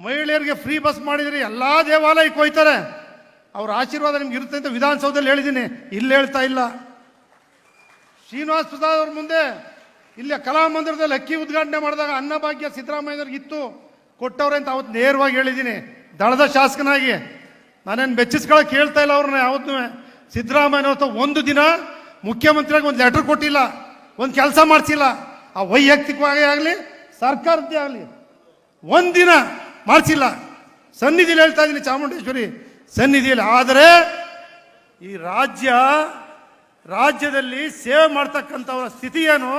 ಮಹಿಳೆಯರಿಗೆ free bus ಮಾಡಿದರೆ ಎಲ್ಲ ದೇವಾಲಯಕ್ಕೆ ಹೋಯ್ತಾರೆ. ಅವ್ರ ಆಶೀರ್ವಾದ ನಿಮ್ಗೆ ಇರುತ್ತೆ ಅಂತ ವಿಧಾನಸೌಧದಲ್ಲಿ ಹೇಳಿದ್ದೀನಿ. ಇಲ್ಲಿ ಹೇಳ್ತಾ ಇಲ್ಲ. ಶ್ರೀನಿವಾಸ್ ಪ್ರಸಾದ್ ಅವ್ರ ಮುಂದೆ ಇಲ್ಲಿ ಕಲಾಮಂದಿರದಲ್ಲಿ ಅಕ್ಕಿ ಉದ್ಘಾಟನೆ ಮಾಡಿದಾಗ ಅನ್ನಭಾಗ್ಯ ಸಿದ್ದರಾಮಯ್ಯವ್ರಿಗೆ ಇತ್ತು. ಕೊಟ್ಟವ್ರೆ ಅಂತ ಅವತ್ತು ನೇರವಾಗಿ ಹೇಳಿದ್ದೀನಿ. ದಳದ ಶಾಸಕನಾಗಿ. ನಾನೇನು ಬೆಚ್ಚಿಸ್ಕೊಳಕ್ಕೆ ಹೇಳ್ತಾ ಇಲ್ಲ ಅವ್ರನ್ನ ಯಾವತ್ತೂ. ಸಿದ್ದರಾಮಯ್ಯ ಅವತ್ತು ಒಂದು ದಿನ ಮುಖ್ಯಮಂತ್ರಿಯಾಗಿ ಒಂದು ಲೆಟರ್ ಕೊಟ್ಟಿಲ್ಲ. ಒಂದು ಕೆಲಸ ಮಾಡಿಸಿಲ್ಲ. ಆ ವೈಯಕ್ತಿಕವಾಗಿ ಆಗಲಿ, ಸರ್ಕಾರದ್ದೇ ಆಗಲಿ. ಒಂದಿನ ಮಾಡಿಸಿಲ್ಲ ಸನ್ನಿಧಿಯಲ್ಲಿ ಹೇಳ್ತಾ ಇದ್ದೀನಿ ಚಾಮುಂಡೇಶ್ವರಿ, ಸನ್ನಿಧಿಯಲ್ಲಿ. ಆದರೆ ಈ ರಾಜ್ಯ, ರಾಜ್ಯದಲ್ಲಿ ಸೇವೆ ಮಾಡ್ತಕ್ಕಂಥವರ ಸ್ಥಿತಿ ಏನು?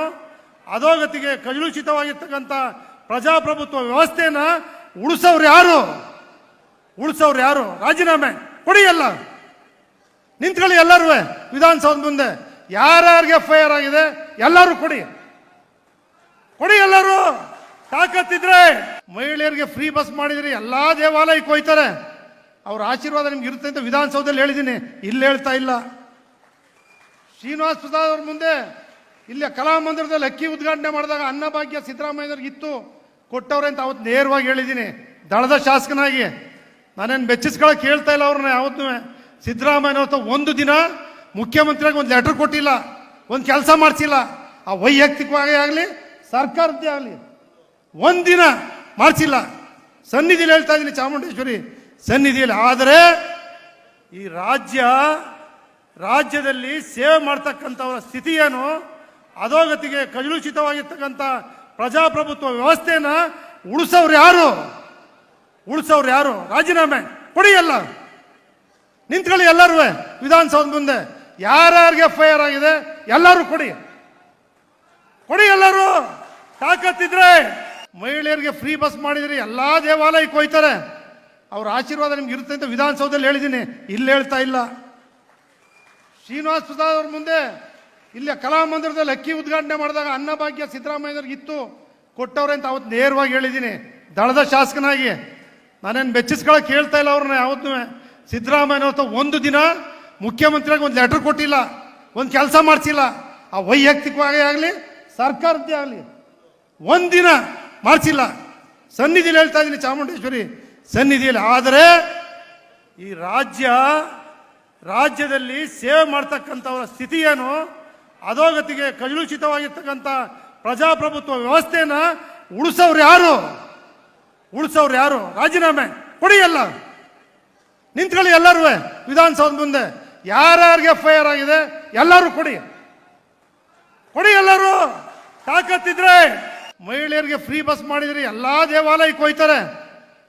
ಅಧೋಗತಿಗೆ ಕಲುಷಿತವಾಗಿರ್ತಕ್ಕಂಥ ಪ್ರಜಾಪ್ರಭುತ್ವ ವ್ಯವಸ್ಥೆನ ಉಳಿಸೋರು ಯಾರು? ಉಳಿಸೋರು ಯಾರು? ರಾಜೀನಾಮೆ ಕೊಡಿ ಎಲ್ಲ. ನಿಂತ್ಕೊಳ್ಳಿ ಎಲ್ಲರೂ ವಿಧಾನಸೌಧ ಮುಂದೆ. ಯಾರ್ಯಾರಿಗೆ ಎಫ್ ಆರ್ ಆಗಿದೆ ಎಲ್ಲರೂ ಕೊಡಿ. ಕೊಡಿ ಎಲ್ಲರೂ. ತಾಕತ್ತಿದ್ರೆ ಮಹಿಳೆಯರಿಗೆ ಫ್ರೀ ಬಸ್ ಮಾಡಿದ್ರೆ ಎಲ್ಲಾ ದೇವಾಲಯಕ್ಕೆ ಹೋಯ್ತಾರೆ. ಅವ್ರ ಆಶೀರ್ವಾದ ನಿಮ್ಗೆ ಇರುತ್ತೆ ಅಂತ ವಿಧಾನಸೌಧದಲ್ಲಿ ಹೇಳಿದ್ದೀನಿ. ಇಲ್ಲಿ ಹೇಳ್ತಾ ಇಲ್ಲ. ಶ್ರೀನಿವಾಸ್ ಪ್ರಸಾದ್ ಅವ್ರ ಮುಂದೆ ಇಲ್ಲಿ ಕಲಾಮಂದಿರದಲ್ಲಿ ಅಕ್ಕಿ ಉದ್ಘಾಟನೆ ಮಾಡಿದಾಗ ಅನ್ನಭಾಗ್ಯ ಸಿದ್ದರಾಮಯ್ಯವ್ರಿಗೆ ಇತ್ತು. ಕೊಟ್ಟವ್ರೆ ಅಂತ ಅವತ್ತು ನೇರವಾಗಿ ಹೇಳಿದ್ದೀನಿ. ದಳದ ಶಾಸಕನಾಗಿ. ನಾನೇನು ಬೆಚ್ಚಿಸ್ಕೊಳಕ್ಕೆ ಹೇಳ್ತಾ ಇಲ್ಲ ಅವ್ರನ್ನ ಯಾವತ್ತೂ. ಸಿದ್ದರಾಮಯ್ಯ ಒಂದು ದಿನ ಮುಖ್ಯಮಂತ್ರಿಯಾಗಿ ಒಂದು ಲೆಟರ್ ಕೊಟ್ಟಿಲ್ಲ. ಒಂದು ಕೆಲಸ ಮಾಡಿಸಿಲ್ಲ. ಆ ವೈಯಕ್ತಿಕವಾಗಿ ಆಗಲಿ, ಸರ್ಕಾರದ್ದೇ ಆಗಲಿ ಒಂದಿನ ಮಾಡಿಸಿಲ್ಲ ಸನ್ನಿಧಿಯಲ್ಲಿ ಹೇಳ್ತಾ ಇದ್ದೀನಿ ಚಾಮುಂಡೇಶ್ವರಿ, ಸನ್ನಿಧಿಯಲ್ಲಿ. ಆದರೆ ಈ ರಾಜ್ಯ, ರಾಜ್ಯದಲ್ಲಿ ಸೇವೆ ಮಾಡ್ತಕ್ಕಂಥವರ ಸ್ಥಿತಿ ಏನು? ಅಧೋಗತಿಗೆ ಕಲುಷಿತವಾಗಿರ್ತಕ್ಕಂಥ ಪ್ರಜಾಪ್ರಭುತ್ವ ವ್ಯವಸ್ಥೆನ ಉಳಿಸೋರು ಯಾರು? ಉಳಿಸೋರು ಯಾರು? ರಾಜೀನಾಮೆ ಕೊಡಿ ಎಲ್ಲ. ನಿಂತ್ಕೊಳ್ಳಿ ಎಲ್ಲರೂ ವಿಧಾನಸೌಧ ಮುಂದೆ. ಯಾರ್ಯಾರಿಗೆ ಎಫ್ ಐ ಆರ್ ಆಗಿದೆ ಎಲ್ಲರೂ ಕೊಡಿ. ಕೊಡಿ ಎಲ್ಲರೂ. ತಾಕತ್ತಿದ್ರೆ ಮಹಿಳೆಯರಿಗೆ ಫ್ರೀ ಬಸ್ ಮಾಡಿದರೆ ಎಲ್ಲ ದೇವಾಲಯಕ್ಕೆ ಹೋಯ್ತಾರೆ. ಅವ್ರ ಆಶೀರ್ವಾದ ನಿಮ್ಗೆ ಇರುತ್ತೆ ಅಂತ ವಿಧಾನಸೌಧದಲ್ಲಿ ಹೇಳಿದ್ದೀನಿ. ಇಲ್ಲಿ ಹೇಳ್ತಾ ಇಲ್ಲ. ಶ್ರೀನಿವಾಸ್ ಪ್ರಸಾದ್ ಅವ್ರ ಮುಂದೆ ಇಲ್ಲೇ ಕಲಾಮಂದಿರದಲ್ಲಿ ಅಕ್ಕಿ ಉದ್ಘಾಟನೆ ಮಾಡಿದಾಗ ಅನ್ನಭಾಗ್ಯ ಸಿದ್ದರಾಮಯ್ಯವ್ರಿಗೆ ಇತ್ತು. ಕೊಟ್ಟವ್ರೆ ಅಂತ ಅವತ್ತು ನೇರವಾಗಿ ಹೇಳಿದ್ದೀನಿ. ದಳದ ಶಾಸಕನಾಗಿ. ನಾನೇನು ಬೆಚ್ಚಿಸ್ಕೊಳಕ್ಕೆ ಹೇಳ್ತಾ ಇಲ್ಲ ಅವ್ರನ್ನ ಯಾವತ್ತೂ. ಸಿದ್ದರಾಮಯ್ಯ ಅವತ್ತು ಒಂದು ದಿನ ಮುಖ್ಯಮಂತ್ರಿಯಾಗಿ ಒಂದು ಲೆಟರ್ ಕೊಟ್ಟಿಲ್ಲ. ಒಂದು ಕೆಲಸ ಮಾಡಿಸಿಲ್ಲ. ಆ ವೈಯಕ್ತಿಕವಾಗಿ ಆಗಲಿ, ಸರ್ಕಾರದ್ದೇ ಆಗಲಿ. ಒಂದಿನ ಮಾಡಿಸಿಲ್ಲ. ಸನ್ನಿಧಿಯಲ್ಲಿ ಹೇಳ್ತಾ ಇದ್ದೀನಿ ಚಾಮುಂಡೇಶ್ವರಿ ಸನ್ನಿಧಿಯಲ್ಲಿ ಆದರೆ ಈ ರಾಜ್ಯ ರಾಜ್ಯದಲ್ಲಿ ಸೇವೆ ಮಾಡ್ತಕ್ಕಂಥವರ ಸ್ಥಿತಿ ಏನು? ಅಧೋಗತಿಗೆ ಕಲುಷಿತವಾಗಿರ್ತಕ್ಕಂಥ ಪ್ರಜಾಪ್ರಭುತ್ವ ವ್ಯವಸ್ಥೆನ ಉಳಿಸೋರು ಯಾರು? ಉಳಿಸೋರು ಯಾರು? ರಾಜೀನಾಮೆ ಕೊಡಿ ಎಲ್ಲ. ನಿಂತ್ಕೊಳ್ಳಿ ಎಲ್ಲರೂ ವಿಧಾನಸೌಧ ಮುಂದೆ. ಯಾರ್ಯಾರಿಗೆ ಎಫ್ ಐ ಆರ್ ಆಗಿದೆ ಎಲ್ಲರೂ ಕೊಡಿ. ಕೊಡಿ ಎಲ್ಲರೂ. ತಾಕತ್ತಿದ್ರೆ ಮಹಿಳೆಯರಿಗೆ ಫ್ರೀ ಬಸ್ ಮಾಡಿದರೆ ಎಲ್ಲ ದೇವಾಲಯಕ್ಕೆ ಹೋಯ್ತಾರೆ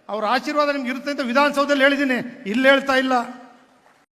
ಅವ್ರ ಆಶೀರ್ವಾದ ನಿಮ್ಗೆ ಇರುತ್ತೆ ಅಂತ ವಿಧಾನಸೌಧದಲ್ಲಿ ಹೇಳಿದ್ದೀನಿ. ಇಲ್ಲಿ ಹೇಳ್ತಾ ಇಲ್ಲ.